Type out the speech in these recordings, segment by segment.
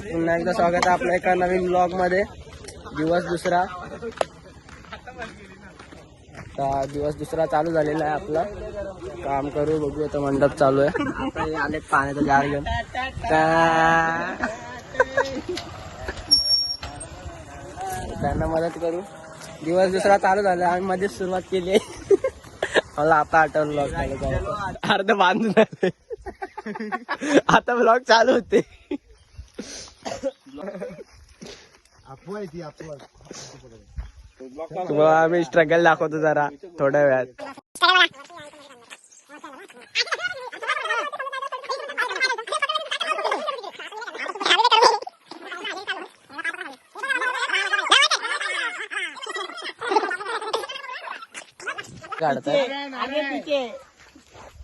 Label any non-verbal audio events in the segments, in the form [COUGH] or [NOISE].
पुन्हा एकदा स्वागत आहे आपल्या एका नवीन ब्लॉगमध्ये. दिवस दुसरा. आता दिवस दुसरा चालू झालेला आहे आपला. काम करू बघू आता मंडप चालू आहे. आले पाण्याचा जार घेऊन. त्यांना मदत करू. दिवस दुसरा चालू झाला आम्ही मध्येच सुरुवात केली मला आता आठवण ब्लॉग चालू अर्ध बांधून आता ब्लॉग चालू होते. तुम्हाला आम्ही स्ट्रगल दाखवतो जरा थोड्या वेळात. काढताय?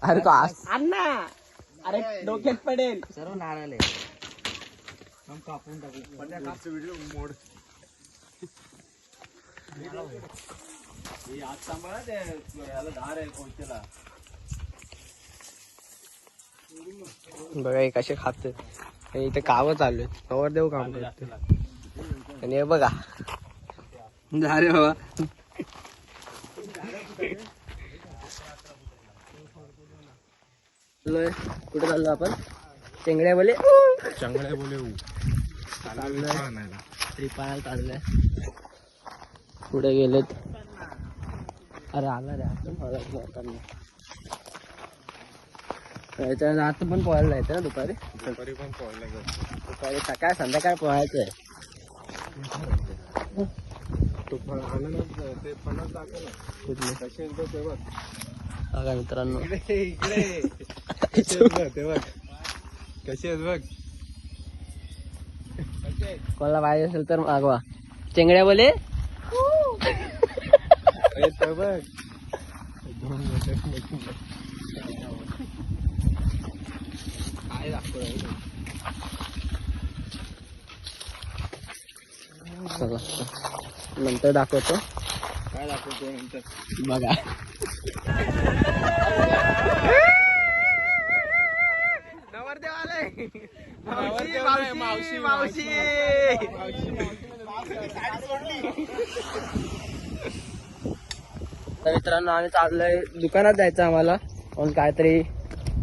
अरे तो आज अण्णा. अरे डोक्यात पडेल. सर्व नारळ बघा हे कसे खाते हे इथे कावं चालू आहेत. कवर देऊ काम करते आणि हे बघा. अरे बाबा. कुठे चाललो आपण? शेंगड्या बोले. चांगल्या बोले चाललोय. त्रिपाल चाललंय पुढे गेलेत. अरे आला रे आता त्याच्या आता पण पोहायला जायचं ना दुपारी? दुपारी पण जातो दुपारी सकाळ संध्याकाळ पोहायचं आहे. बघ ते बघ बघा मित्रांनो. इकडे इकडे. [LAUGHS] कसे आहेत बघ ते बघ कसे आहेत बघ कोणाला पाहिजे असेल तर मागवा. चेंगड्या बोले? नंतर दाखवतो. काय दाखवतो नंतर? बघा. मावशी मावशी तर मित्रांनो आम्ही चाललोय दुकानात जायचं आम्हाला. पण काहीतरी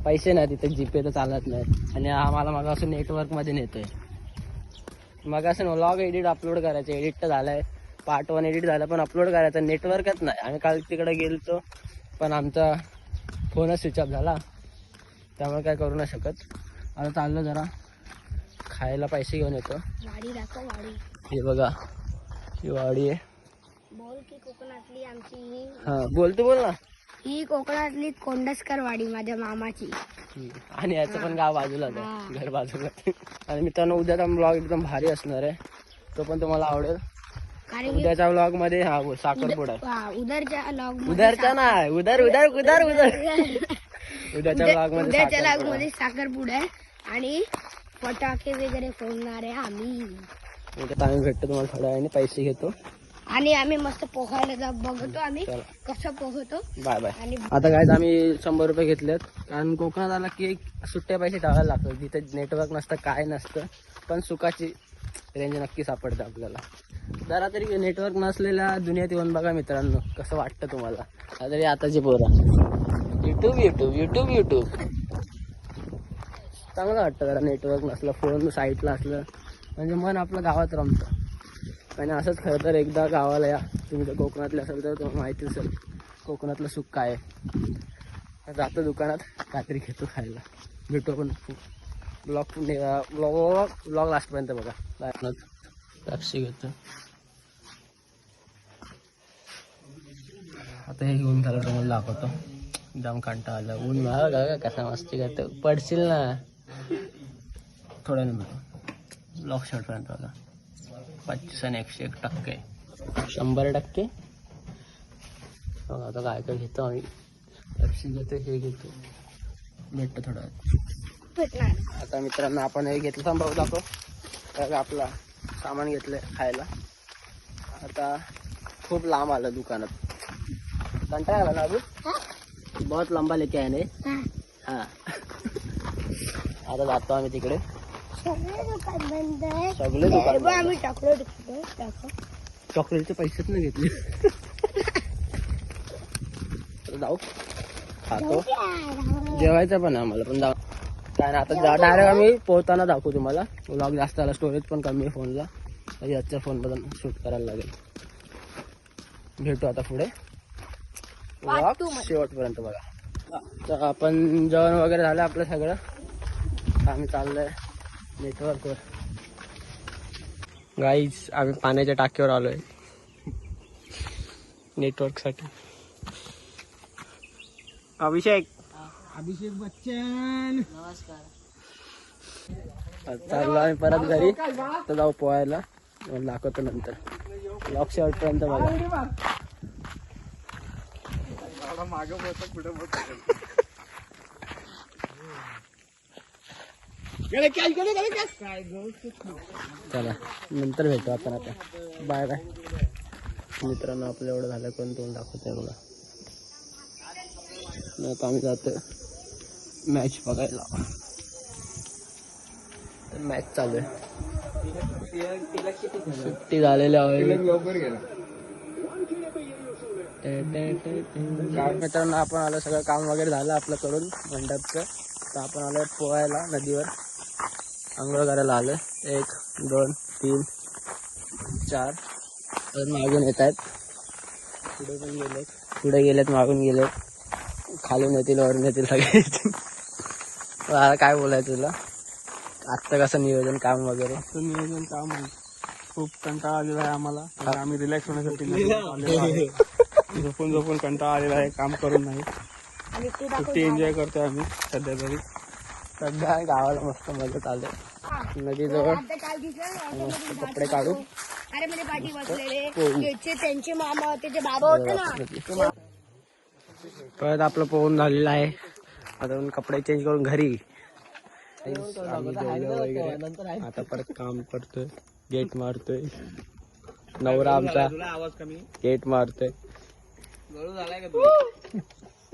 पैसे नाही तिथे जीपे तर चालत नाही आणि आम्हाला मग असं नेटवर्कमध्ये नेतोय मग असं व्लॉग एडिट अपलोड करायचं एडिट तर झालंय. पार्ट वन एडिट झालं पण अपलोड करायचं नेटवर्कच नाही. आम्ही काल तिकडे गेलतो पण आमचा फोनच स्विच ऑफ झाला. त्यामुळे काय करू नाही शकत. आता चाललो जरा. खायला पैसे घेऊन येतो. हे बघा ही वाडी आहे. बोल की कोकणातली आमची ही. हा बोलतो बोल ना. ही कोकणातली कोंडसकर वाडी माझ्या मामाची. आणि याचं पण गाव बाजूलाच आहे. घर बाजूला आणि मित्रांनो उद्याचा ब्लॉग एकदम भारी असणार आहे. तो पण तुम्हाला आवडेल. कारण की उद्याच्या ब्लॉगमध्ये हा बोल, साखरपुडा. हा, उदरच्या लॉग उदरचा नाही उदर उदर उदर उदर. उद्याच्या ब्लॉगमध्ये उद्याच्या लॉग साखरपुडा. मध्ये साखरपुडा आहे. आणि फटाके वगैरे फोडणार आहे आम्ही. उद्या आम्ही भेटतो तुम्हाला थोड्या वेळाने पैसे घेतो. आणि आम्ही मस्त पोहायला जा बघतो आम्ही चला. कसं पोहतो. Bye bye. आणि आता काय आम्ही शंभर रुपये घेतलेत. कारण कोकणात आला की सुट्ट्या पैसे टाळायला लागतात. तिथे नेटवर्क नसतं काय नसतं. पण सुखाची रेंज नक्की सापडते आपल्याला. जरा तरी नेटवर्क नसलेल्या दुनियेत येऊन बघा मित्रांनो कसं वाटतं तुम्हाला? आता तरी आताची पोरं. युट्यूब युट्यूब युट्यूब युट्यूब चांगलं वाटतं जरा नेटवर्क नसलं फोन साईटला असलं. म्हणजे मन आपलं गावात रमतं. आणि असंच खरं तर एकदा गावाला या. तुम्ही जर कोकणातले असेल तर तुम्हाला माहिती असेल कोकणातलं सुख काय आहे. जातो दुकानात काहीतरी घेतो खायला. भेटू आपण ब्लॉग ब्लॉग ब्लॉग लास्टपर्यंत बघा. टॅक्सी घेतो. आता हे घेऊन झालं तुम्हाला दाखवतो. जाम कांटा आला. ऊन मला का कसा मस्ती करतो पडशील ना. थोड्या भेटू ब्लॉग शर्टपर्यंत बघा. पच्चीस आणि एकशे एक टक्के. शंभर टक्के? आता काय काय घेतो आम्ही. पेप्सी घेतो हे घेतो. भेटतो थोडा. आता मित्रांनो आपण हे घेतलं संभव दाखव तर आपला सामान घेतलं खायला. आता खूप लांब आलं दुकानात. कंटाळा आला ना अभि बहुत लंबा लेके आहे ने? हा. हा. [LAUGHS] आता जातो आम्ही तिकडे. सगळे दुकान बंद आहे सगळे दुकान बरं, आम्ही टाकलो टाकलो टाकलो चॉकलेटचे पैसेच नाही घेतले. तर जाऊ. खातो. जेवायचं पण आहे आम्हाला पण जाऊ. काय नाही आता डायरेक्ट आम्ही पोहताना दाखवू तुम्हाला. व्लॉग जास्त आला स्टोरेज पण कमी आहे फोनला. याच्या फोन मधून शूट करायला लागेल. भेटू आता पुढे. शेवटपर्यंत बघा. तर आपण जेवण वगैरे झालं आपलं सगळं. आम्ही चाललोय. नेटवर्कवर. गाईज आम्ही पाण्याच्या टाकीवर आलोय. नेटवर्कसाठी. अभिषेक. अभिषेक बच्चन. चाललो आम्ही परत घरी. तर जाऊ पोहायला. दाखवतो नंतर. लॉक शेवटपर्यंत बघा. मागं बसत. चला नंतर भेटू आपण आता. बाय बाय मित्रांनो आपलं एवढं झालं कोण तोंड दाखवतो बघा. आता आम्ही जातो मॅच बघायला. मॅच चालू आहे. सुट्टी झालेली आहे. मित्रांनो आपण आलो सगळं काम वगैरे झालं आपलं करून मंडपचं. तर आपण आलो पोहायला नदीवर. आंघोळ करायला आलो एक दोन तीन चार. अजून मागून येत आहेत. पुढे पण गेलेत. पुढे गेलेत मागून गेलेत. खालून येतील वरून येतील सगळे. [LAUGHS] आता काय बोलायचं तुला? आत्ता कसं नियोजन काम वगैरे? नियोजन काम आहे. खूप कंटाळा आलेला आहे आम्हाला. तर आम्ही रिलॅक्स होण्यासाठी नदीवर आलेलो आहे. [LAUGHS] झोपून झोपून कंटाळा आलेला आहे. काम करून नाही. आणि तू सुट्टी एन्जॉय करतोय आम्ही सध्या तरी. सध्या गावाला मस्त मजा चालू आहे नदीजवळ मस्त कपडे काढू अरे म्हणजे पाठी बसलेले त्यांचे मामा होते ते बाबा होते ना. परत आपलं पोहून झालेलं आहे. आता कपडे चेंज करून घरी. वगैरे. आता परत काम करतोय. गेट मारतोय. नवरा आमचा. आवाज कमी? गेट मारतोय. गळू झालाय का तू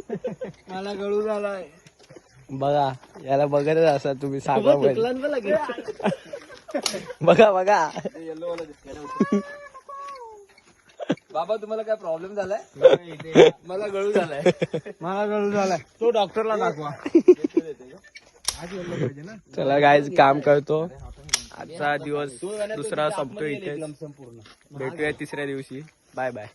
[LAUGHS] मला गळू झालाय. बघा याला बघतच असा तुम्ही सांगा बघा बघा बाबा तुम्हाला काय प्रॉब्लेम झालाय? मला गळू झालाय. मला गळू झालाय. तो डॉक्टरला दाखवा. चला गायज काम करतो. आजचा दिवस दुसरा संपतो इथे भेटूया तिसऱ्या दिवशी. Bye bye